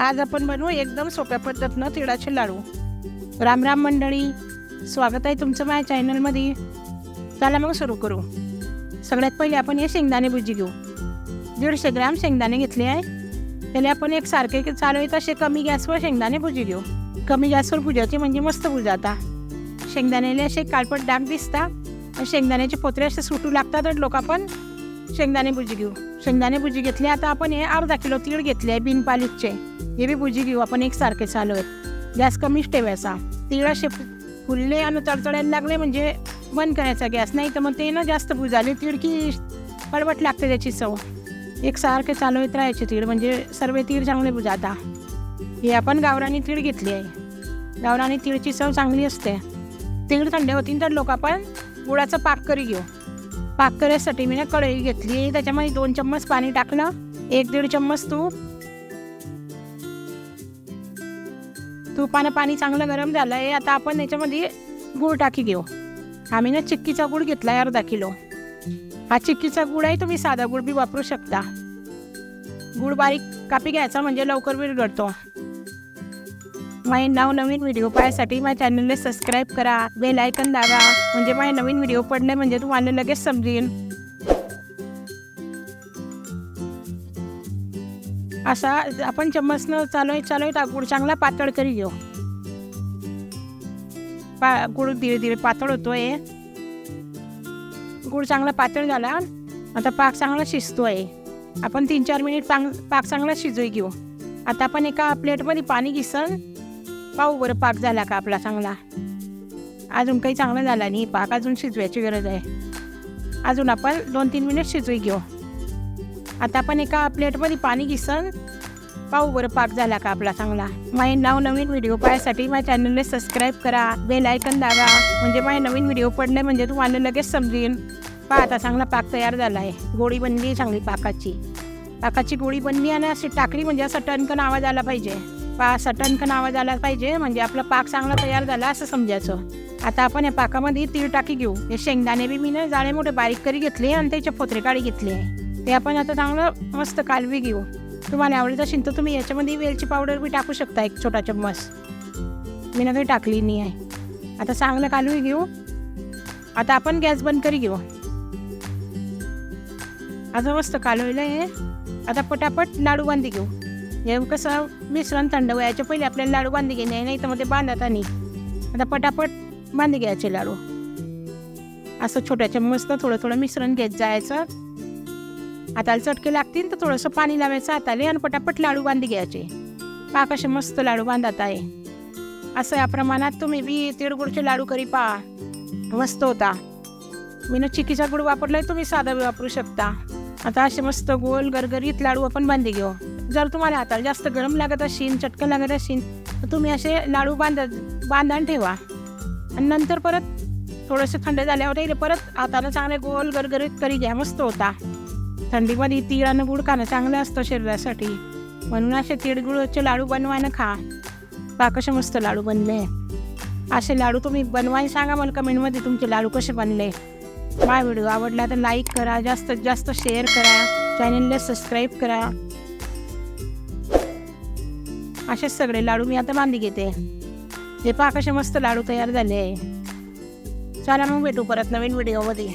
आज आपण बनवू एकदम सोप्या पद्धतीनं तिळाचे लाडू. राम राम मंडळी स्वागत आहे तुमचं माझ्या चॅनलमध्ये. चला मग सुरू करू. सगळ्यात पहिले आपण हे शेंगदाणे भुजी घेऊ. दीडशे ग्रॅम शेंगदाणे घेतले आहे. त्याला आपण एक सारखे चालू असे कमी गॅसवर शेंगदाणे भुजी घेऊ. कमी गॅसवर भुजायचे म्हणजे मस्त भुजाता शेंगदाण्याला असे काळपट डाग दिसता. शेंगदाण्याचे पोत्रे असे सुटू लागतात तर लोक आपण. शेंगदाणे भुजी घेऊ. शेंगदाणे भुजी घेतले आता आपण हे अर्धा किलो तीळ घेतले आहे बिनपालिकचे. हे बी भुजी घेऊ आपण एक सारखे चालू आहेत. गॅस कमीच ठेवायचा. तीळ असे फुलले आणि तडतडायला लागले म्हणजे बंद करायचा गॅस. नाही तर मग ते ना जास्त भुजाले तिडकी की कडवट लागते त्याची चव. एक सारखे चालू येत राहायचे तीळ म्हणजे सर्व तीळ चांगले बुजाता हे आपण गावरानी तीळ घेतली आहे. गावरानी तीळची चव चांगली असते. तीळ थंड होतील तर लोक आपण गुळाचं पाक करी घेऊ. पाक करायसाठी मी ना कढई घेतली त्याच्यामध्ये दोन चम्मच पाणी टाकलं एक दीड चम्मच तूप तुपानं पाणी चांगलं गरम झालं आहे आता आपण याच्यामध्ये गूळ टाकी घेऊ. आम्ही ना चिक्कीचा गूळ घेतला आहे अर्धा किलो. हा चिक्कीचा गूळ आहे तुम्ही साधा गूळ बी वापरू शकता. गूळ बारीक कापी घ्यायचा म्हणजे लवकर विरघळतो. माझे नाव नवीन व्हिडिओ पाहायसाठी माझ्या चॅनलला सबस्क्राईब करा बेल आयकन दाबा म्हणजे माझे नवीन व्हिडिओ पडणे म्हणजे तुम्हाला लगेच समजेल. असा आपण चम्मचनं चालू चालू गुळ चांगला पातळ करी घेऊ. पा गुळ धीरे धीरे पातळ होतोय. गुळ चांगला पातळ झाला. आता पाक चांगला शिजतोय. आपण तीन चार मिनिट पाक पाक चांगला शिजू घेऊ. आता आपण एका प्लेटमध्ये पाणी घिसन. पाहू बरं पाक झाला का आपला चांगला. अजून काही चांगला झाला नाही. पाक अजून शिजवायची गरज आहे. अजून आपण दोन तीन मिनिट शिजू घेऊ. आता आपण एका प्लेटमध्ये पाणी घिसन. पाहू बरं पाक झाला का आपला चांगला. माझे नाव नवीन व्हिडिओ पाहायसाठी माझ्या चॅनलला सबस्क्राईब करा बेल आयकन दाबा. म्हणजे माझे नवीन व्हिडिओ पडले म्हणजे तुम्हाला लगेच समजेल पहा आता चांगला पाक तयार झाला आहे गोळी बनली आहे चांगली पाकाची. पाकाची गोळी बनली आणि अशी टाकली म्हणजे असा टणकन आवाज आला पाहिजे. पा असा टणकन आवाज आला पाहिजे म्हणजे आपला पाक चांगला तयार झाला असं समजायचं. आता आपण या पाकामध्ये तीळ टाकी घेऊ. हे शेंगदाणे बी मी ना जाळे मोठे बारीक करी घेतले आणि त्याचे फोत्रे काढी घेतले. ते आपण आता चांगलं मस्त कालवी घेऊ. तुम्हाला आवडत असेल तर तुम्ही याच्यामध्ये वेलची पावडर बी टाकू शकता एक छोटा चम्मच मी ना काही टाकली नाही आहे. आता चांगलं कालवी घेऊ. आता आपण गॅस बंद करी घेऊ. आता मस्त कालवलं आहे. आता पटापट लाडू बांधी घेऊ. हे कसं मिश्रण थंड व्हायच्या पहिले आपल्याला लाडू बांधी घेणे नाही तर मग ते बांधत आणि आता पटापट बांधी घ्यायचे लाडू. असं छोट्या चम्मचनं थोडं थोडं मिश्रण घेत जायचं. हाताला चटके लागतील तर थोडंसं पाणी लावायचं. हाताले आणि पटापट लाडू बांधी घ्यायचे. पाक असे मस्त लाडू बांधत आहे. असं या प्रमाणात तुम्ही बी तिळगुळचे लाडू करी पा मस्त होता. मी ना चिकीचा गुळ वापरलाय तुम्ही साधा बी वापरू शकता. आता असे मस्त गोल गरगरीत लाडू आपण बांधी घेऊ. जर तुम्हाला हाताला जास्त गरम लागत असेल चटकन लागत असेल तर तुम्ही असे लाडू बांधत बांधून ठेवा. आणि नंतर परत थोडंसं थंड झाल्यावर परत हाताला चांगले गोल गरगरीत करी घ्या. मस्त होता. थंडीमध्ये तीळ आणि गुळ खाणं चांगलं असतं शरीरासाठी. म्हणून असे तिळगुळचे लाडू बनवायला खा. पा कसे मस्त लाडू बनले. असे लाडू तुम्ही बनवायला सांगा मला कमेंटमध्ये तुमचे लाडू कसे बनले. माझा व्हिडिओ आवडला तर लाईक करा जास्तीत जास्त शेअर करा चॅनलला सबस्क्राईब करा. असेच सगळे लाडू मी आता बांधी घेते. हे पहा कसे मस्त लाडू तयार झाले. चला मग भेटू परत नवीन व्हिडिओमध्ये.